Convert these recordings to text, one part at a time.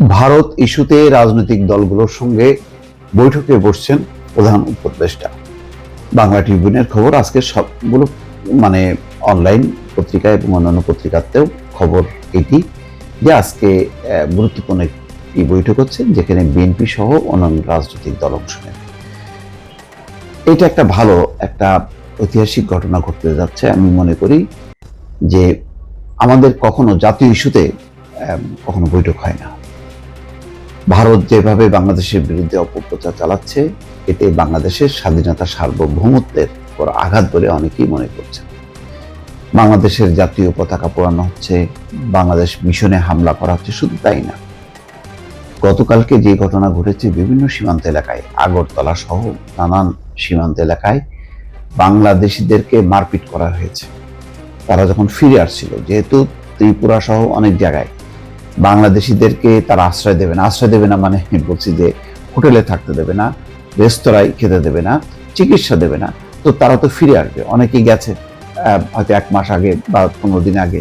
ভারত ইস্যুতে রাজনৈতিক দলগুলোর সঙ্গে বৈঠকে বসছেন প্রধান উপদেষ্টা। বাংলা ট্রিবিউনের খবর, আজকে সবগুলো মানে অনলাইন পত্রিকা এবং অন্যান্য পত্রিকাতেও খবর এটি যে আজকে গুরুত্বপূর্ণ একটি বৈঠক হচ্ছে যেখানে বিএনপি সহ অন্যান্য রাজনৈতিক দল অংশ নেবে এটা একটা ভালো, একটা ঐতিহাসিক ঘটনা ঘটতে যাচ্ছে। আমি মনে করি যে আমাদের কখনো জাতীয় ইস্যুতে কখনো বৈঠক হয় না। ভারত যেভাবে বাংলাদেশের বিরুদ্ধে অপপ্রচার চালাচ্ছে, এতে বাংলাদেশের স্বাধীনতা সার্বভৌমত্বের উপর আঘাত বলে অনেকেই মনে করছে বাংলাদেশের জাতীয় পতাকা পোড়ানো হচ্ছে, বাংলাদেশ মিশনে হামলা করা হচ্ছে, শুধু তাই না। গতকালকে যে ঘটনা ঘটেছে বিভিন্ন সীমান্ত এলাকায়, আগরতলা সহ নানান সীমান্ত এলাকায় বাংলাদেশিদেরকে মারপিট করা হয়েছে। তারা যখন ফিরে আসছিল, যেহেতু ত্রিপুরা সহ অনেক জায়গায় বাংলাদেশিদেরকে তারা আশ্রয় দেবে না। আশ্রয় দেবে না মানে বলছি যে হোটেলে থাকতে দেবে না, রেস্তোরাঁয় খেতে দেবে না, চিকিৎসা দেবে না। তো তারা তো ফিরে আসবে। অনেকেই গেছে হয়তো এক মাস আগে বা পনেরো দিন আগে।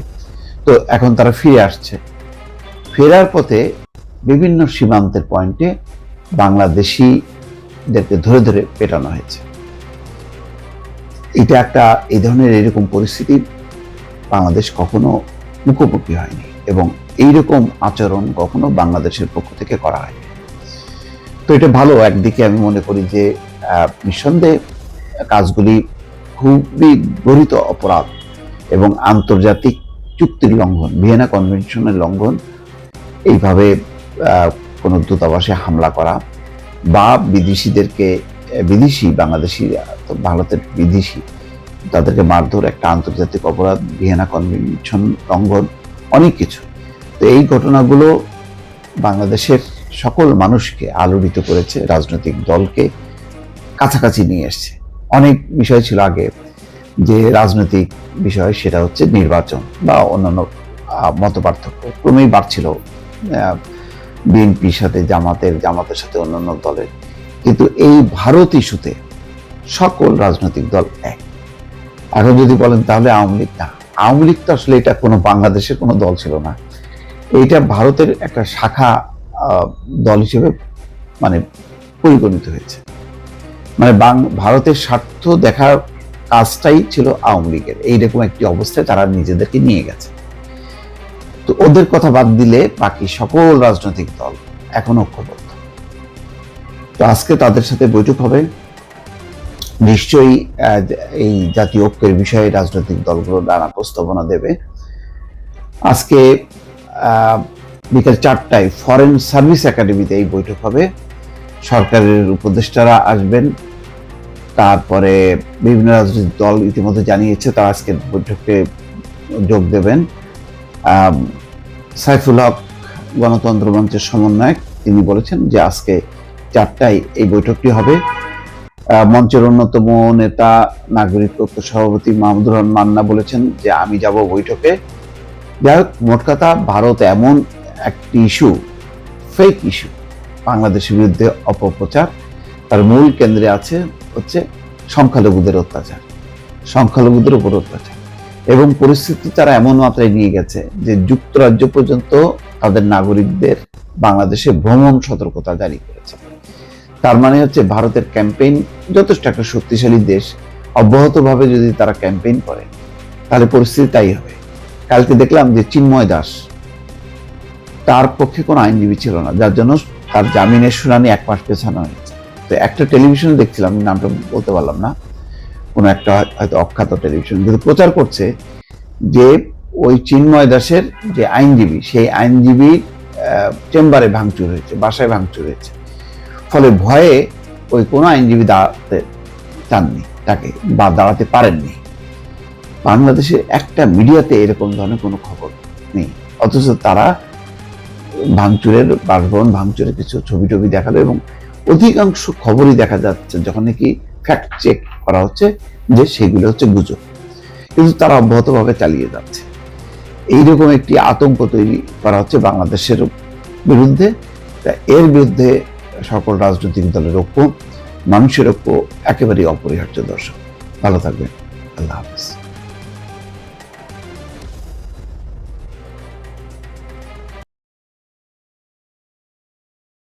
তো এখন তারা ফিরে আসছে। ফেরার পথে বিভিন্ন সীমান্তের পয়েন্টে বাংলাদেশিদেরকে ধরে ধরে পেটানো হয়েছে। এটা একটা এই ধরনের এরকম পরিস্থিতি বাংলাদেশ কখনো মুখোমুখি হয়নি এবং এইরকম আচরণ কখনো বাংলাদেশের পক্ষ থেকে করা হয়নি। তো এটা ভালো, একদিকে আমি মনে করি যে নিঃসন্দেহে কাজগুলি খুবই গরিত অপরাধ এবং আন্তর্জাতিক চুক্তির লঙ্ঘন, ভিয়েনা কনভেনশনের লঙ্ঘন, এইভাবে কোনো দূতাবাসে হামলা করা বা বিদেশিদেরকে, বিদেশি বাংলাদেশি ভারতের বিদেশি তাদেরকে মারধর, একটা আন্তর্জাতিক অপরাধ, ভিয়েনা কনভেনশন লঙ্ঘন, অনেক কিছু। তো এই ঘটনাগুলো বাংলাদেশের সকল মানুষকে আলোড়িত করেছে, রাজনৈতিক দলকে কাছাকাছি নিয়ে এসছে। অনেক বিষয় ছিল আগে যে রাজনৈতিক বিষয়, সেটা হচ্ছে নির্বাচন বা অন্যান্য মত পার্থক্য ক্রমেই বাড়ছিল বিএনপির সাথে, জামাতের জামাতের সাথে অন্যান্য দলের। কিন্তু এই ভারত ইস্যুতে সকল রাজনৈতিক দল এক। এখন যদি বলেন তাহলে আওয়ামী লীগ না। আওয়ামী লীগ তো আসলে এটা কোনো বাংলাদেশের কোনো দল ছিল না। এইটা ভারতের একটা শাখা দল হিসেবে মানে পরিগণিত হয়েছে। মানে ভারতের স্বার্থ দেখার কাজটাই ছিল আওয়ামী লীগের। এইরকম একটি অবস্থায় তারা নিজেদেরকে নিয়ে গেছে। তো ওদের কথা বাদ দিলে বাকি সকল রাজনৈতিক দল এখন ঐক্যবদ্ধ। তো আজকে তাদের সাথে বৈঠক হবে। নিশ্চয়ই এই জাতীয় ঐক্যের বিষয়ে রাজনৈতিক দলগুলো নানা প্রস্তাবনা দেবে। আজকে বিকেল চারটায় ফরেন সার্ভিস একাডেমিতে এই বৈঠক হবে। সরকারের উপদেষ্টারা আসবেন। তারপরে বিভিন্ন রাজনৈতিক দল ইতিমধ্যে জানিয়েছে তারা আজকের বৈঠকে যোগ দেবেন। সাইফুল হক, গণতন্ত্র মঞ্চের সমন্বয়ক, তিনি বলেছেন যে আজকে চারটায় এই বৈঠকটি হবে। মঞ্চের অন্যতম নেতা, নাগরিক ঐক্য সভাপতি মাহমুদুর রহমান মান্না বলেছেন যে আমি যাব বৈঠকে। যাই হোক, মোট কথা ভারত এমন একটি ইস্যু ফেক ইস্যু বাংলাদেশের বিরুদ্ধে অপপ্রচার। তার মূল কেন্দ্রে আছে হচ্ছে সংখ্যালঘুদের অত্যাচার, সংখ্যালঘুদের উপর অত্যাচার। এবং পরিস্থিতি তারা এমন মাত্রায় নিয়ে গেছে যে যুক্তরাজ্য পর্যন্ত তাদের নাগরিকদের বাংলাদেশে ভ্রমণ সতর্কতা জারি করেছে। তার মানে হচ্ছে ভারতের ক্যাম্পেইন যথেষ্ট একটা শক্তিশালী দেশ, অব্যাহতভাবে যদি তারা ক্যাম্পেইন করে, তাহলে পরিস্থিতি তাই হবে। কালকে দেখলাম যে চিন্ময় দাস, তার পক্ষে কোনো আইনজীবী ছিল না, যার জন্য তার জামিনের শুনানি এক মাস পেছানো হয়েছে। তো একটা টেলিভিশন দেখছিলাম নামটা বলতে পারলাম না, কোনো একটা হয়তো অখ্যাত টেলিভিশন, কিন্তু প্রচার করছে যে ওই চিন্ময় দাসের যে আইনজীবী, সেই আইনজীবীর চেম্বারে ভাঙচুর হয়েছে, বাসায় ভাঙচুর হয়েছে। ফলে ভয়ে ওই কোনো আইনজীবী দাঁড়াতে চাননি, তাকে বা দাঁড়াতে পারেননি। বাংলাদেশের একটা মিডিয়াতে এরকম ধরনের কোনো খবর নেই। অথচ তারা ভাঙচুরের বাসভবন, ভাঙচুরের কিছু ছবি টবি দেখাল এবং অধিকাংশ খবরই দেখা যাচ্ছে, যখন নাকি ফ্যাক্ট চেক করা হচ্ছে যে সেগুলো হচ্ছে গুজব। কিন্তু তারা অব্যাহতভাবে চালিয়ে যাচ্ছে। এইরকম একটি আতঙ্ক তৈরি করা হচ্ছে বাংলাদেশের বিরুদ্ধে। তা এর বিরুদ্ধে সকল রাজনৈতিক দলের ঐক্য, মানুষের ঐক্য একেবারেই অপরিহার্য দর্শক। ভালো থাকবেন। আল্লাহ হাফিজ।